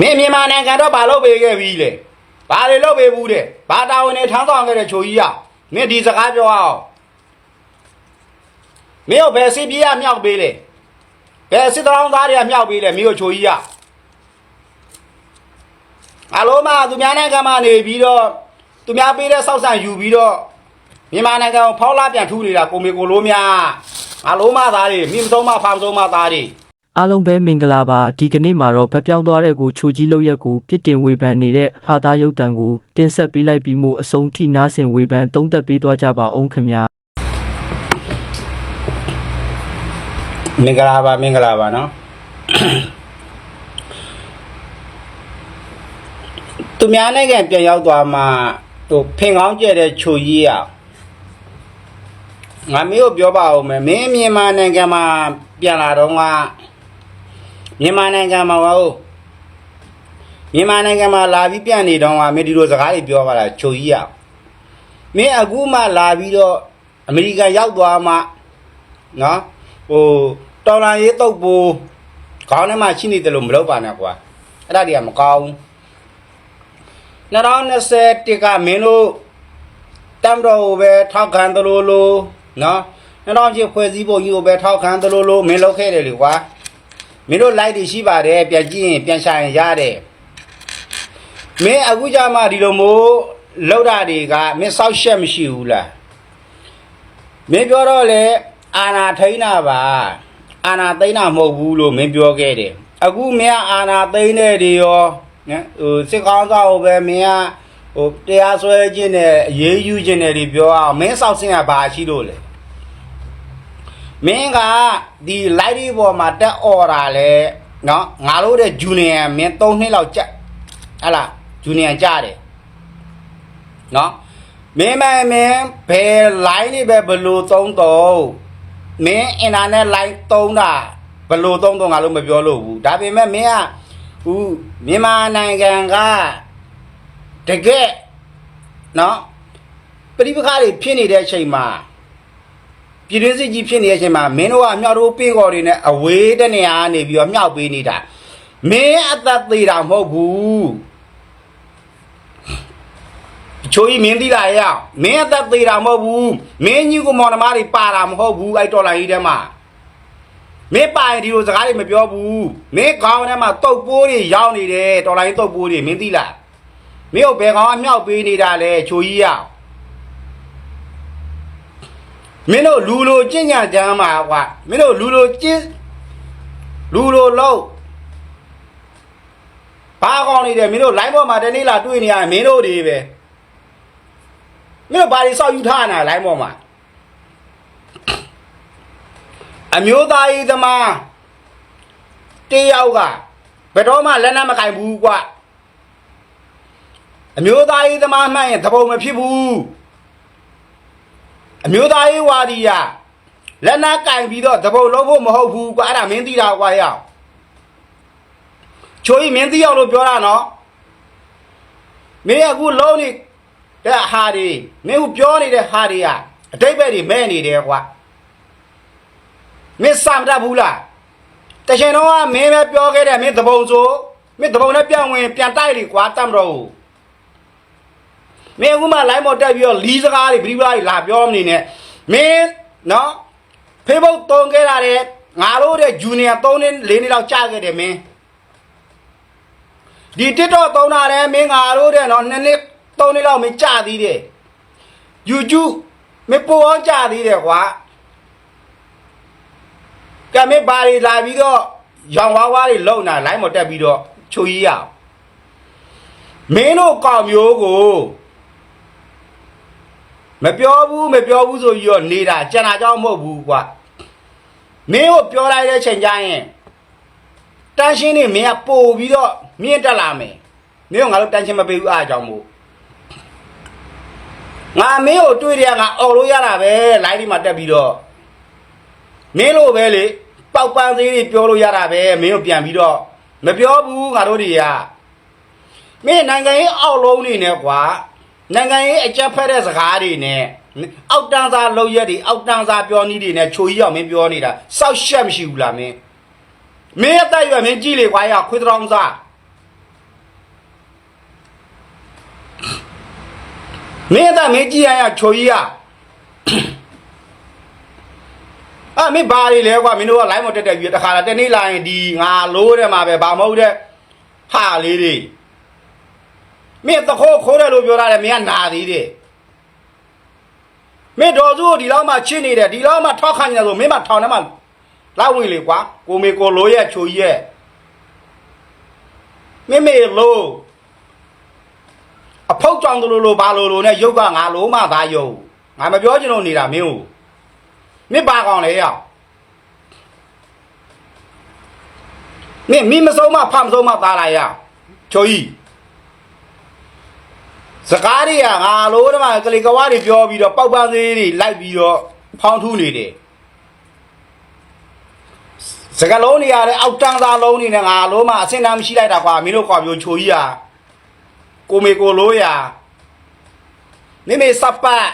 မင်းမြန်မာနိုင်ငံတော့ဘာလုပ်ပေးခဲ့ပြီလဲဘာတွေလုပ်ပေးဘူးတဲ့ဘာတာဝန်နဲ့ထမ်းဆောင်ခဲ့တဲ့ချိုကြီးရမင်းဒီစကားပြောအောင်မင်းတို့ဘယ်စစ်ပြေးရမြောက်ပေးလဲဘယ်စစ်တောင်းသားတွေကမြောက်ပေးလဲမင်းတို့ချိုကြီးရအလုံးမသူများနိုင်ငံမှာနေပြီးတော့သူများပေးတဲ့စောက်ဆန်ယူပြီးတော့မြန်မာနိုင်ငံကိုဖောက်လာပြန်ထူးနေတာကိုမေကိုလိုများအလုံးမသားတွေမိမဆုံးမဖောင်ဆုံးမသားတွေ အားလုံးပဲမင်္ဂလာပါဒီကနေ့မှာတော့ဖက်ပြောင်းသွားတဲ့ကိုချိုကြီးလောက်ရက်ကိုပြစ်တင်ဝေဖန်နေတဲ့ဟာသားရုပ်တံကိုတင်ဆက်ပေးလိုက်ပြီးမှအဆုံးထိနားဆင်ဝေဖန်သုံးသက်ပေးသွားကြပါအောင်ခင်ဗျာမင်္ဂလာပါမင်္ဂလာပါနော်သူများနိုင်ငံပြန်ရောက်သွားမှဟိုဖင်ကောင်းကျဲတဲ့ချိုကြီးอ่ะငါမင်းကိုပြောပါဦးမယ်မင်းမြန်မာနိုင်ငံမှာပြန်လာတော့က မြန်မာနိုင်ငံမှာဟုတ်မြန်မာနိုင်ငံမှာလာပြီးပြန်နေတော့ကမင်းဒီလိုစကားတွေပြောပါလားချိုကြီးอ่ะမင်းအခုမှလာပြီးတော့အမေရိကန်ရောက်သွားမှနော်ဟိုတော်လာရေးတုတ်ပူခေါင်းထဲမှာရှိနေတယ်လို့မလုပ်ပါနဲ့ကွာအဲ့ဒါတွေကမကောင်းဘူး2020တကမင်းတို့တမ်တော်ကိုပဲထောက်ခံသလိုလိုနော်2000ချစ်ဖွဲ့စည်းပုံကြီးကိုပဲထောက်ခံသလိုလိုမင်းလုပ်ခဲ့တယ်လေကွာ မင်းတို့ like တွေရှိပါတယ်ပြန်ကြည့်ရင်ပြန်ရှာရင်ရတယ်မင်းအခုကြမှဒီလိုမျိုးလောက်တာတွေကမင်းစောက်ရှက်မရှိဘူးလားမင်းပြောတော့လေအာနာထိန်းတာပါအာနာသိန်းတာမဟုတ်ဘူးလို့မင်းပြောခဲ့တယ်အခုမင်းကအာနာသိန်းတဲ့တွေရောနော်ဟိုစစ်ကောင်းသားကိုပဲမင်းကဟိုတရားစွဲခြင်းနဲ့အရေးယူခြင်းနဲ့တွေပြောအောင်မင်းစောက်စင်ကဘာရှိလို့လဲ မင်းကဒီ light ဒီပေါ်မှာတက်អော်တာလဲနော်ငါတို့တဲ့ junior မင်း3နှစ်လောက်ကြက်ဟလာ junior ကြတယ်နော်မင်းမမင်းဘယ် line တွေပဲဘလို့သုံးတော့မင်း internet line သုံးတာဘလို့သုံးတော့ငါလို့မပြောလို့ဘူးဒါပေမဲ့မင်းကဟူမြန်မာနိုင်ငံကတကယ်နော်ပြိပခါတွေဖြစ်နေတဲ့အချိန်မှာ ပြည်တွင်းစစ်ကြီးဖြစ်နေတဲ့အချိန်မှာမင်းတို့ကအမြောက်တို့ပေးကော်တွေနဲ့အဝေးတနေရာကနေပြီးတော့မြောက်ပေးနေတာမင်းအသက်သေးတာမဟုတ်ဘူးချိုးကြီးမင်းသိလားရောက်မင်းအသက်သေးတာမဟုတ်ဘူးမင်းကြီးကမော်နမားတွေပါတာမဟုတ်ဘူးအဲ့တော်လိုင်းကြီးထဲမှာမင်းပိုင်ဒီလိုစကားတွေမပြောဘူးမင်းခေါင်းထဲမှာတုတ်ပိုးတွေရောက်နေတယ်တော်လိုင်းတုတ်ပိုးတွေမင်းသိလားမင်းတို့ဘယ်ကောင်အမြောက်ပေးနေတာလဲချိုးကြီးရောက် မင်းတို့လူလိုကြင်ညာကြမ်းမှာကွာမင်းတို့လူလိုကျင်းလူလိုလုံးဘာကောင်းနေတယ်မင်းတို့ line ပေါ်မှာတနေ့လာတွေ့နေရရင်မင်းတို့တွေပဲမင်းတို့ဘာတွေစောက်ယူထားနေတာလိုင်းပေါ်မှာအမျိုးသားရေးသမားတယောက်ကဘယ်တော့မှလက်နက်မကင်ဘူးကွအမျိုးသားရေးသမားမှန်ရင်သဘုံမဖြစ်ဘူး အမျိုးသားရေးဝါဒီရလက်နက်ကင်ပြီးတော့သဘုံလုံးဖို့မဟုတ်ဘူးကွအဲ့ဒါမင်းသိတာကွာရောက်ချိုးကြီးမင်းသိအောင်လို့ပြောတာနော်မင်းအခုလုံးနေတဲ့ဟာတွေမင်းကပြောနေတဲ့ဟာတွေကအတိတ်ပဲတွေမဲ့နေတယ်ကွာမင်းစံတတ်ဘူးလားတချင်တော့ကမင်းပဲပြောခဲ့တယ်မင်းသဘုံဆိုမင်းသဘုံနဲ့ပြန်ဝင်ပြန်တိုက်လေကွာတတ်မတော့ဘူး မင်းအခုမှ line ပေါ်တက်ပြီးတော့လီးစကားတွေပြိပလာတွေလာပြောမနေနဲ့မင်းနော် Facebook တုံးခဲ့တာတဲ့ငါတို့တဲ့ junior 3နှစ်4နှစ်လောက်ကြာခဲ့တယ်မင်းဒီ TikTok သုံးတာလဲမင်းငါတို့တဲ့နော်နှစ်နှစ်သုံးနှစ်လောက်မကြသေးတယ် YouTube မပိုအောင်ကြသေးတယ်ကွာကဲမင်းဘာတွေလာပြီးတော့ရောင်ဝါးဝါးတွေလုံတာလိုင်းမတက်ပြီးတော့ချိုကြီးရအောင်မင်းတို့ကောင်မျိုးကို မပြောဘူးမပြောဘူးဆိုပြီးတော့နေတာကြံတာကြောင့်မဟုတ်ဘူးကွာမင်းကိုပြောလိုက်တဲ့ချိန်ကျရင်တန်းရှင်းနေမင်းကပို့ပြီးတော့မြင့်တက်လာမယ်မင်းကငါတို့တန်းရှင်းမပေးဘူးအားအကြောင်းမို့ငါမင်းကိုတွေ့တယ်ကငါអော်လို့ရတာပဲလိုင်းဒီမှာတက်ပြီးတော့မင်းလိုပဲလေပေါက်ပန်းသေးတွေပြောလို့ရတာပဲမင်းကိုပြန်ပြီးတော့မပြောဘူးငါတို့တွေကမင်းနိုင်ငံရေးအောက်လုံးနေနဲ့ကွာ နိုင်ငံရေးအကြက်ဖက်တဲ့စကားတွေနဲ့အောက်တန်းစားလောက်ရက်တွေအောက်တန်းစားပြောနည်းတွေနဲ့ချိုကြီးအောင်မင်းပြောနေတာစောက်ရှက်မရှိဘူးလားမင်းမင်းအသက်ရွယ်မင်းကြည့်လေခွာရခွေးတောင်စားမင်းအသက်မင်းကြည့်ရရချိုကြီးရအာမင်းဘာတွေလဲကွာမင်းတို့က live မတက်တက်ပြီးတခါလာတနေ့လာရင်ဒီငါလိုးတယ်မှာပဲဘာမဟုတ်တဲ့ဟာလေးတွေ မင်းတခိုးခိုးတယ်လို့ပြောရတယ်မင်းကနာသေးတယ်မင်းတော်စုကိုဒီလောက်မှချစ်နေတယ်ဒီလောက်မှထောက်ခံနေတယ်ဆိုမင်းမထောင်ထဲမှာလောက်ဝင်လေကွာကိုမေကိုလိုးရဲ့ချိုကြီးရဲ့မင်းမေလို့အဖောက်ကြောင်တလို့လို့ဘာလို့လို့နဲ့ရုပ်ကငါလုံးမသားယုံငါမပြောချင်လို့နေတာမင်းကိုမင်းပါကောင်လေရောက်မင်းမင်းမဆုံးမဖမဆုံးမသားလာရချိုကြီး စကားတွေကငါလိုတမကလေးကဝါတွေပြောပြီးတော့ပောက်ပန်းသေးတွေလိုက်ပြီးတော့ဖောင်းထူးနေတယ်စကလုံးတွေရတယ်အောက်တန်းသားလုံးတွေနဲ့ငါလိုမအစင်တမ်းမရှိလိုက်တာကွာမင်းတို့ကွာပြောချိုကြီးอ่ะကိုမေကိုလိုးရမိမေစပတ်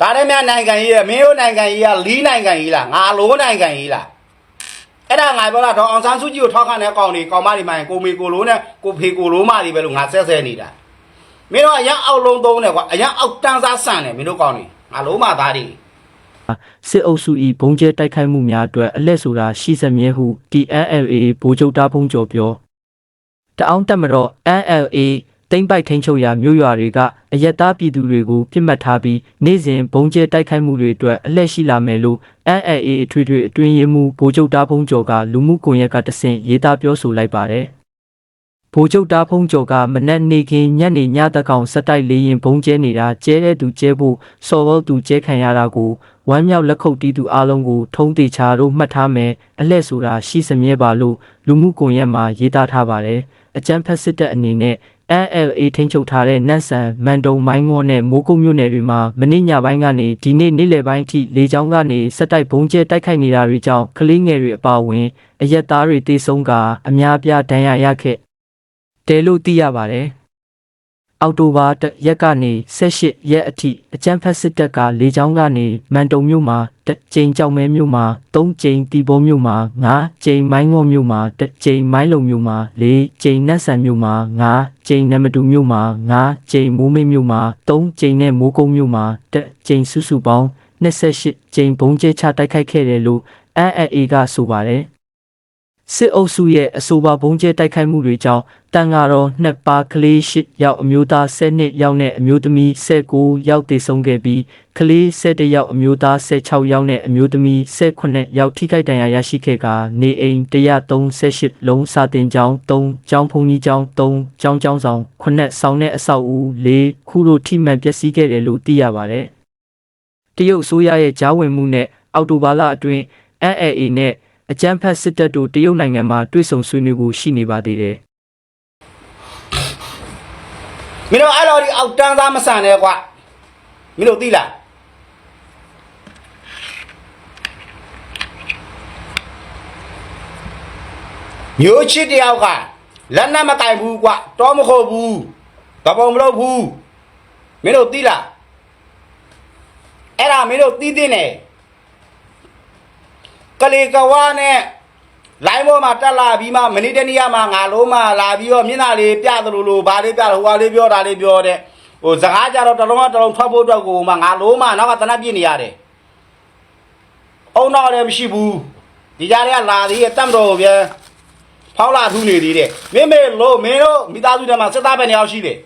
ဒါနဲ့မြနိုင်ငံကြီးရမင်းတို့နိုင်ငံကြီးကလီးနိုင်ငံကြီးလားငါလိုးနိုင်ငံကြီးလားအဲ့ဒါငါပြောတာတော့အောင်ဆန်းစုကြည်ကိုထောက်ခံတဲ့ကောင်တွေကောင်မတွေမှရင်ကိုမေကိုလိုးနဲ့ကိုဖေကိုလိုးမတွေပဲလို့ငါဆက်ဆဲနေတာ မင်းတို့အရင်အောက်လုံးသုံးတယ်ကွာအရင်အောက်တန်းစားဆန်တယ်မင်းတို့ကောင်တွေငါလိုးမသားတွေစစ်အုပ်စု၏ဘုံကျဲတိုက်ခိုက်မှုများအတွက်အလက်ဆိုတာရှိစမြဲဟု TNLA ဗိုလ်ချုပ်တားဖုံးကျော်ပြောတအောင်းတက်မတော့ NLA တိမ့်ပိုက်ထိန်ချုပ်ရာမြို့ရွာတွေကအယက်သားပြည်သူတွေကိုပြစ်မှတ်ထားပြီးနေ့စဉ်ဘုံကျဲတိုက်ခိုက်မှုတွေအတွက်အလက်ရှိလာမယ်လို့ NLA အထွေထွေအတွင်းရေးမှူးဗိုလ်ချုပ်တားဖုံးကျော်ကလူမှုကွန်ရက်ကတဆင့်ရေးသားပြောဆိုလိုက်ပါတယ် ဗိုလ်ချုပ်တားဖုံးကျော်ကမနက်နေခင်းညနေညတကောင်စက်တိုက်လေးရင်ဘုံကျဲနေတာကျဲတဲ့သူကျဲဖို့စော်ဘောသူကျဲခံရတာကိုဝမ်းမြောက်လက်ခုပ်တီးသူအားလုံးကိုထုံးတေချာတို့မှတ်ထားမယ်အလှဲ့ဆိုတာရှိစမြဲပါလို့လူမှုကွန်ရက်မှာရေးသားထားပါတယ်အကြမ်းဖက်စစ်တပ်အနေနဲ့ NLA ထိန်းချုပ်ထားတဲ့နတ်ဆန်မန်တုံမိုင်းငေါနဲ့မိုးကုတ်မြို့နယ်တွေမှာမနေ့ညပိုင်းကနေဒီနေ့နေ့လယ်ပိုင်းထိလေကြောင်းကနေစက်တိုက်ဘုံကျဲတိုက်ခိုက်နေတာတွေကြောင့်ကလေးငယ်တွေအပါအဝင်အရက်သားတွေတေဆုံးကအများအပြားဒဏ်ရာရခဲ့ တယ်လို့သိရပါတယ်အောက်တိုဘာတရက်ကနေ18ရက်အထိအကြမ်းဖက်စစ်တပ်ကလေကြောင်းကနေမန်တုံမြို့မှာတစ်ကြိမ်ကြောက်မဲမြို့မှာ3ကြိမ်တီဘောမြို့မှာ9ကြိမ်မိုင်းငေါမြို့မှာတစ်ကြိမ်မိုင်းလုံမြို့မှာ4ကြိမ်နတ်ဆန်မြို့မှာ9ကြိမ်နမတူမြို့မှာ9ကြိမ်မိုးမိတ်မြို့မှာ3ကြိမ်နဲ့မိုးကုန်းမြို့မှာတစ်ကြိမ်စုစုပေါင်း28ကြိမ်ဘုံကျဲချတိုက်ခိုက်ခဲ့တယ်လို့ NLA ကဆိုပါတယ် စစ်အုပ်စုရဲ့အဆိုပါဘုံကျဲတိုက်ခိုက်မှုတွေကြောင့်တန်ဃာတော်နှစ်ပါးကလေး၈ယောက်အမျိုးသား၁၂ယောက်နဲ့အမျိုးသမီး၁၉ယောက်သေဆုံးခဲ့ပြီးကလေး၁၁ယောက်အမျိုးသား၁၆ယောက်နဲ့အမျိုးသမီး၁၈ယောက်ထိခိုက်ဒဏ်ရာရရှိခဲ့ကာနေအိမ်138လုံးစာတင်ကျောင်း3ကျောင်းဖုန်ကြီးကျောင်း3ကျောင်းကျောင်းဆောင်9ဆောင်တဲ့အဆောက်အဦ4ခုတို့ထိမှန်ပျက်စီးခဲ့တယ်လို့သိရပါတယ်တရုတ်အစိုးရရဲ့ကြားဝင်မှုနဲ့အော်တိုဘာလအတွင်း NLA နဲ့ အကြမ်းဖက်စစ်တပ်တို့တရုတ်နိုင်ငံမှာတွေ့ဆုံဆွေးနွေးဖို့ရှိနေပါသေးတယ်မင်းတို့အဲ့လိုဒီအောက်တန်းသားမဆန်နဲ့ကွာမင်းတို့သိလားမျိုးချစ်တယောက်ကလက်နက်မကင်ဘူးကွာတောမခုတ်ဘူးတပုံမလုပ်ဘူးမင်းတို့သိလားအဲ့ဒါမင်းတို့သိသိနေက လေးကဝါနဲ့လိုင်းပေါ်မှာတက်လာပြီးမှမနေ့တနေ့ကမှငါလုံးမလာပြီးတော့မျက်နှာလေးပြသလိုလိုဘာလေးပြလို့ဟိုဟာလေးပြောတာလေးပြောတဲ့ဟိုစကားကြတော့တစ်လုံးကတစ်လုံးထွက်ဖို့အတွက်ကိုမှငါလုံးမနောက်ကတနက်ပြည့်နေရတယ်အုံတော့လည်းမရှိဘူးဒီကြားထဲကလာသေးရဲ့တတ်မတော်ကိုပြန်ဖောက်လာထူးနေသေးတယ်မင်းမေလို့မင်းတို့မိသားစုထဲမှာစစ်သားပဲနေအောင်ရှိတယ်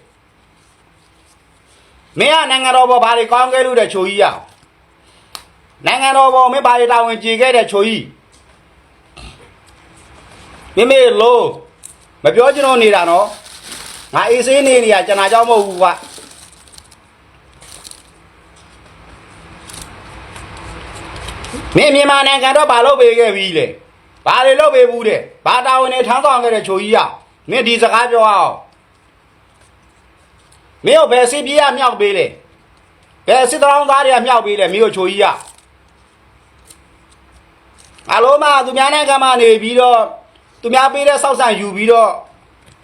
မင်းကနိုင်ငံတော်ဘောဘာတွေကောင်းခဲ့လို့တဲ့ချိုကြီးရ နိုင်ငံတော်ဘောမင်းဘာတွေတာဝန်ကြည်ခဲ့တဲ့ချိုကြီးမိမေလို့မပြောချင်တော့နေတာနော်ငါအေးဆေးနေနေရကျွန်တော်ကြောက်မဟုတ်ဘူးကွာမင်းမြန်မာနိုင်ငံတော့ဘာလုပ်ပေးခဲ့ပြီလဲဘာတွေလုပ်ပေးဘူးတဲ့ဘာတာဝန်နဲ့ထမ်းဆောင်ခဲ့တဲ့ချိုကြီးရမင်းဒီစကားပြောအောင်မင်းတို့ဘယ်စစ်ပြေးရမြောက်ပေးလဲဘယ်စစ်တောင်းသားတွေကမြောက်ပေးလဲမင်းတို့ချိုကြီးရ အလုံးမသူများနိုင်ငံမှာနေပြီးတော့သူများပေးတဲ့စောက်ဆန်ယူပြီးတော့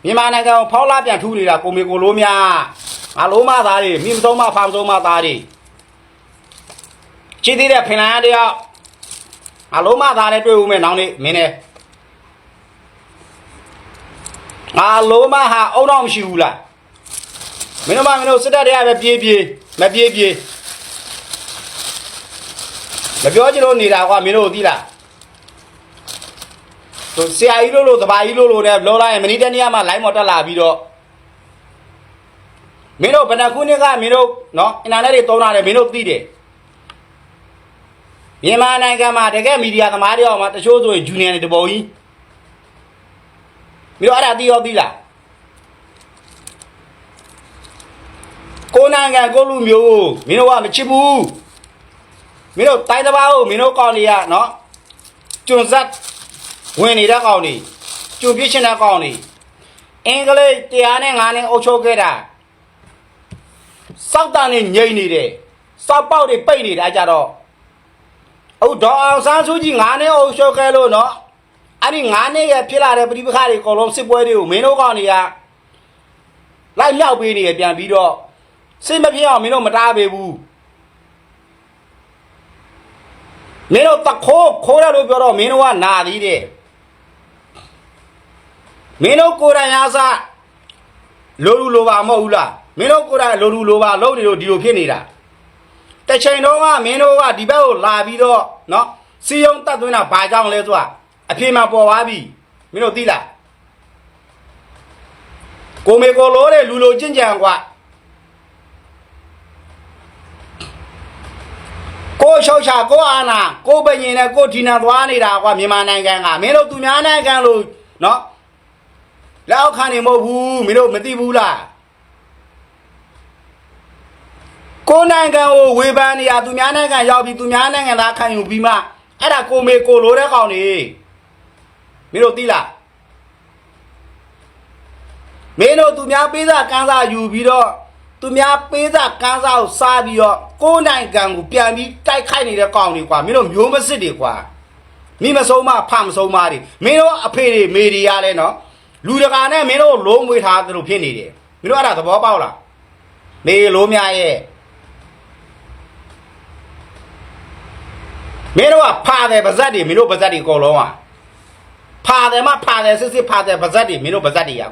မြန်မာနိုင်ငံကိုဖောက်လာပြန်ထူနေတာကိုမေကိုလိုများငါလုံးမသားတွေမိမဆုံးမဖောင်ဆုံးမသားတွေချစ်သေးတဲ့ဖင်လန်တယောက်ငါလုံးမသားနဲ့တွေ့ဦးမယ်နောင်နေ့မင်းနဲ့ငါလုံးမဟာအုံတော့မရှိဘူးလားမင်းတို့မမင်းတို့စစ်တပ်တွေကပဲပြေးပြေးမပြေးပြေးမပြောချင်လို့နေတာကွာမင်းတို့သိလား သူဆရာကြီးလို့လို့တပါကြီးလို့လို့နဲ့လောလိုက်ရင်မနီတနေ့မှလိုင်းမော်တက်လာပြီးတော့မင်းတို့ဘယ်နှခုနှစ်ကမင်းတို့နော်အင်တာနက်တွေသုံးတာတယ်မင်းတို့သိတယ်မြန်မာနိုင်ငံမှာတကယ်မီဒီယာသမားတွေအောင်မှာတချို့ဆိုရင်ဂျူနီယာတွေတပေါ်ကြီးမင်းတို့အဲ့ဒါသိရောသိလားကိုယ်နိုင်ငံကိုလူမျိုးကိုမင်းတို့ကမချစ်ဘူးမင်းတို့တိုင်းတစ်ပါးကိုမင်းတို့ကောင်းနေရနော်ကျွန်းဆက် ဝင်နေတဲ့ကောင်းနေကျွန်းပြစ်ချင်တဲ့ကောင်းနေအင်္ဂလိပ်တရားနဲ့ငါနဲ့အုပ်ချုပ်ခဲ့တာစောက်တန်နဲ့ငိမ့်နေတယ်စောက်ပေါက်တွေပိတ်နေတာကြတော့အခုဒေါ်အောင်ဆန်းစုကြည်ငါနဲ့အုပ်ချုပ်ခဲ့လို့နော်အဲ့ဒီငါနဲ့ရဖြစ်လာတဲ့ပဋိပက္ခတွေအကုန်လုံးစစ်ပွဲတွေကိုမင်းတို့ကောင်းနေရလိုက်မြောက်ပေးနေရပြန်ပြီးတော့စိတ်မဖြစ်အောင်မင်းတို့မတားပေးဘူးမင်းတို့တခိုးခိုးရလို့ပြောတော့မင်းတို့ကနာသေးတယ် မင်းတို့ကိုယ်တိုင်အားစားလိုလူလိုပါမဟုတ်ဘူးလားမင်းတို့ကိုယ်တိုင်လိုလူလိုပါလုံးနေလို့ဒီလိုဖြစ်နေတာတစ်ချိန်တော့ကမင်းတို့ကဒီဘက်ကိုလာပြီးတော့เนาะစီယုံတတ်သွင်းတာဘာကြောင့်လဲဆိုတာအဖေမှပေါ်သွားပြီမင်းတို့သိလားကိုမေကိုလိုတဲ့လူလိုကျင့်ကြံกว่า ကိုရှောက်ချကိုအာနာကိုပညင်နဲ့ကိုဒီနာသွားနေတာကွာမြန်မာနိုင်ငံကမင်းတို့သူများနိုင်ငံလို့နော် လက်အောက်ခံနေမဟုတ်ဘူးမင်းတို့မသိဘူးလားကိုနိုင်ငံကိုဝေဖန်နေရသူများနိုင်ငံရောက်ပြီးသူများနိုင်ငံသားခံယူပြီးမှအဲ့ဒါကိုမေကိုလိုတဲ့ကောင်နေမင်းတို့သိလားမင်းတို့သူများပေးစာကန်းစာယူပြီးတော့သူများပေးစာကန်းစာကိုစားပြီးတော့ကိုယ်နိုင်ငံကိုပြန်ပြီးတိုက်ခိုက်နေတဲ့ကောင်တွေကွာမင်းတို့မျိုးမစစ်တွေကွာမိမဆုံးမဖမဆုံးမတွေမင်းတို့အဖေတွေမေတွေရလဲနော် လူတကာနဲ့မင်းတို့လုံးမွေးထားသလိုဖြစ်နေတယ်မင်းတို့အဲ့ဒါသဘောပေါက်လားမေလိုမြရဲ့မင်းတို့ကဖာတယ်ပါဇက်တွေမင်းတို့ပါဇက်တွေအကုန်လုံးอ่ะဖာတယ်မဖာတယ်စစ်စစ်ဖာတယ်ပါဇက်တွေမင်းတို့ပါဇက်တွေอ่ะ